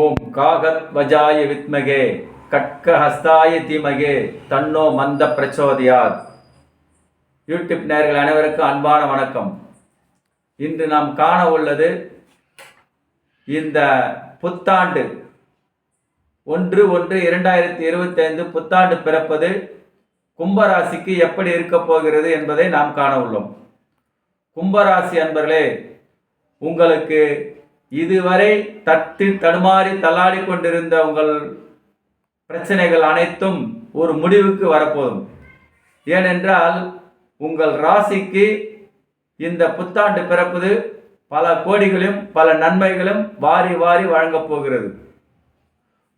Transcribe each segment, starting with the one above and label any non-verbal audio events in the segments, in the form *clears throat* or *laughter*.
ஓம் காகத் வஜாய வித்மகே கட்க ஹஸ்தாய தீமகே தன்னோ மந்த பிரச்சோதியார் யூடியூப் நேர்கள் அனைவருக்கும் அன்பான வணக்கம். இன்று நாம் காண உள்ளது இந்த புத்தாண்டு. ஒன்று ஒன்று இரண்டாயிரத்தி இருபத்தைந்து புத்தாண்டு பிறப்பது கும்பராசிக்கு எப்படி இருக்கப் போகிறது என்பதை நாம் காண உள்ளோம். கும்பராசி அன்பர்களே உங்களுக்கு இதுவரை தட்டு தடுமாறி தள்ளாடி கொண்டிருந்த உங்கள் பிரச்சனைகள் அனைத்தும் ஒரு முடிவுக்கு வரப்போதும். ஏனென்றால் உங்கள் ராசிக்கு இந்த புத்தாண்டு பிறப்பது பல கோடிகளும் பல நன்மைகளும் வாரி வாரி வழங்கப் போகிறது.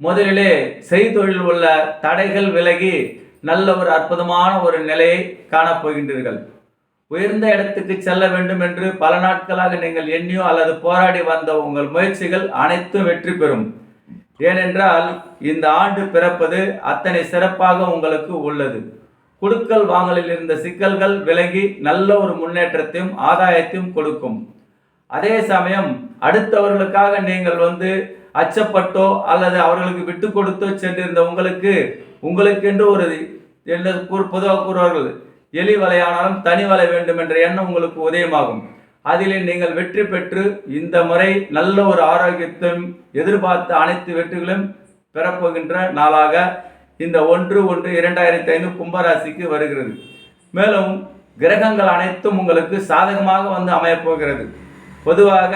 முதலிலே செய்தொழில் உள்ள தடைகள் விலகி நல்ல ஒரு அற்புதமான ஒரு நிலையை காணப்போகின்றீர்கள் உயர்ந்த இடத்துக்கு செல்ல வேண்டும் என்று பல நாட்களாக நீங்கள் எண்ணியோ அல்லது போராடி வந்த உங்கள் முயற்சிகள் அனைத்தும் வெற்றி பெறும். ஏனென்றால் இந்த ஆண்டு பிறப்பது அத்தனை சிறப்பாக உங்களுக்கு உள்ளது. குடுக்கல் வாங்கலில் இருந்த சிக்கல்கள் விலகி நல்ல ஒரு முன்னேற்றத்தையும் ஆதாயத்தையும் கொடுக்கும். அதே சமயம் அடுத்தவர்களுக்காக நீங்கள் வந்து அச்சப்பட்டோ அல்லது அவர்களுக்கு விட்டு கொடுத்தோ சென்றிருந்த உங்களுக்கு உங்களுக்கென்று ஒரு என்ன கூறு பொதுவாக கூறுவார்கள் எலி வலையானாலும் தனி வலை வேண்டும் என்ற எண்ணம் உங்களுக்கு உதயமாகும். அதிலே நீங்கள் வெற்றி பெற்று இந்த முறை நல்ல ஒரு ஆரோக்கியத்தையும் எதிர்பார்த்த அனைத்து வெற்றிகளும் பெறப்போகின்ற நாளாக இந்த ஒன்று ஒன்று இரண்டாயிரத்தி ஐந்து கும்பராசிக்கு வருகிறது. மேலும் கிரகங்கள் அனைத்தும் உங்களுக்கு சாதகமாக வந்து அமையப்போகிறது பொதுவாக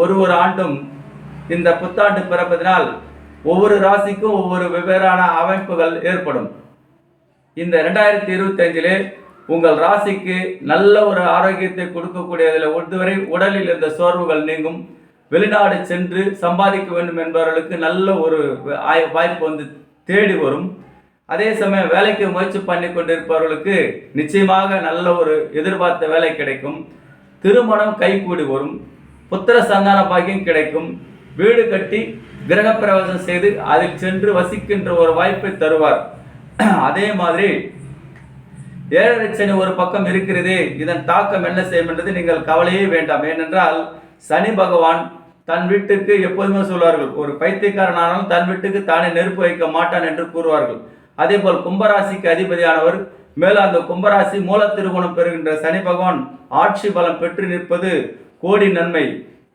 ஒரு ஒரு ஆண்டும் இந்த புத்தாண்டு பிறப்பதினால் ஒவ்வொரு ராசிக்கும் ஒவ்வொரு வெவ்வேறான அமைப்புகள் ஏற்படும். இந்த ரெண்டாயிரத்தி இருபத்தஞ்சிலே உங்கள் ராசிக்கு நல்ல ஒரு ஆரோக்கியத்தை கொடுக்கக்கூடியதில் ஒருவரை உடலில் இருந்த சோர்வுகள் நீங்கும். வெளிநாடு சென்று சம்பாதிக்க வேண்டும் என்பவர்களுக்கு நல்ல ஒரு வாய்ப்பு வந்து தேடி வரும். அதே சமயம் வேலைக்கு முயற்சி பண்ணி கொண்டிருப்பவர்களுக்கு நிச்சயமாக நல்ல ஒரு எதிர்பார்த்த வேலை கிடைக்கும். திருமணம் கைகூடி வரும். புத்திர சந்தான பாக்கியம் கிடைக்கும். வீடு கட்டி கிரகப்பிரவேசம் செய்து அதில் சென்று வசிக்கின்ற ஒரு வாய்ப்பை தருவார். *clears throat* அதே மாதிரி ஏழரை சனி ஒரு பக்கம் இருக்கிறது இதன் தாக்கம் என்ன செய்யும் என்றது நீங்கள் கவலையே வேண்டாம். ஏனென்றால் சனி பகவான் தன் வீட்டுக்கு எப்போதுமே சொல்வார்கள் ஒரு பைத்தியக்காரனானாலும் தன் வீட்டுக்கு தானே நெருப்பு வைக்க மாட்டான் என்று கூறுவார்கள். அதே போல் கும்பராசிக்கு அதிபதியானவர் மேலும் அந்த கும்பராசி மூல திருகோணம் பெறுகின்ற சனி பகவான் ஆட்சி பலம் பெற்று நிற்பது கோடி நன்மை.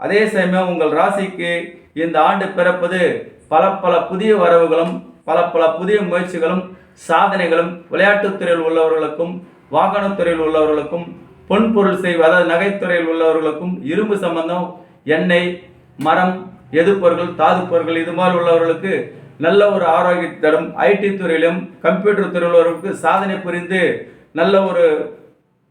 அதே சமயம் உங்கள் ராசிக்கு இந்த ஆண்டு பிறப்பது பல பல புதிய வரவுகளும் பல பல புதிய முயற்சிகளும் சாதனைகளும் விளையாட்டுத்துறையில் உள்ளவர்களுக்கும் வாகனத்துறையில் உள்ளவர்களுக்கும் பொன் பொருள் அதாவது நகைத்துறையில் உள்ளவர்களுக்கும் இரும்பு சம்பந்தம் எண்ணெய் மரம் எதுப்பொருட்கள் தாது பொருட்கள் இது மாதிரி உள்ளவர்களுக்கு நல்ல ஒரு ஆரோக்கியத்தை தரும். ஐடி துறையிலும் கம்ப்யூட்டர் துறையில் உள்ளவர்களுக்கு சாதனை புரிந்து நல்ல ஒரு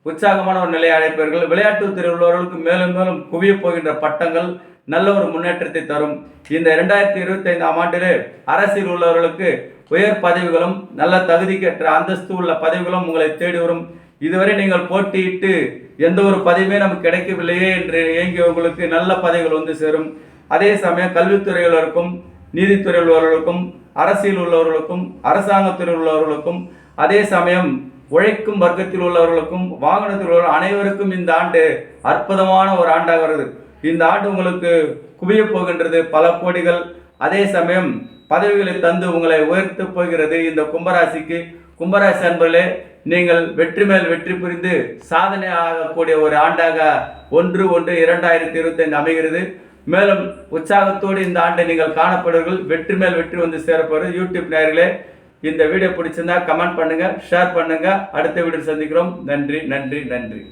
உற்சாகமான ஒரு நிலையை அடைப்பார்கள். விளையாட்டுத் துறையில் உள்ளவர்களுக்கு மேலும் மேலும் குவியப் போகின்ற பட்டங்கள் நல்ல ஒரு முன்னேற்றத்தை தரும். இந்த இரண்டாயிரத்தி இருபத்தி ஐந்தாம் ஆண்டில் அரசியல் உள்ளவர்களுக்கு உயர் பதவிகளும் நல்ல தகுதிக்கற்ற அந்தஸ்து உள்ள பதவிகளும் உங்களை தேடி வரும். இதுவரை நீங்கள் போட்டியிட்டு எந்த ஒரு பதவியுமே நமக்கு கிடைக்கவில்லையே என்று இயங்கியவர்களுக்கு நல்ல பதவிகள் வந்து சேரும். அதே சமயம் கல்வித்துறையில் உள்ளவர்களுக்கும் நீதித்துறையில் உள்ளவர்களுக்கும் அரசியல் உள்ளவர்களுக்கும் அரசாங்கத்துறையில் உள்ளவர்களுக்கும் அதே சமயம் உழைக்கும் வர்க்கத்தில் உள்ளவர்களுக்கும் வாகனத்தில் உள்ள அனைவருக்கும் இந்த ஆண்டு அற்புதமான ஒரு ஆண்டாக வருது. இந்த ஆண்டு உங்களுக்கு குவியப் போகின்றது பல கோடிகள். அதே சமயம் பதவிகளை தந்து உங்களை உயர்த்து போகிறது இந்த கும்பராசிக்கு. கும்பராசி அன்பர்களே நீங்கள் வெற்றி மேல் வெற்றி புரிந்து சாதனை ஆகக்கூடிய ஒரு ஆண்டாக ஒன்று ஒன்று இரண்டாயிரத்தி இருபத்தைந்து அமைகிறது. மேலும் உற்சாகத்தோடு இந்த ஆண்டை நீங்கள் காணப்படுவீர்கள். வெற்றி மேல் வெற்றி வந்து சேரப்போகிறது. யூடியூப் நேர்களே இந்த வீடியோ பிடிச்சிருந்தா கமெண்ட் பண்ணுங்கள் ஷேர் பண்ணுங்கள் அடுத்த வீடியோ சந்திக்கிறோம். நன்றி நன்றி நன்றி.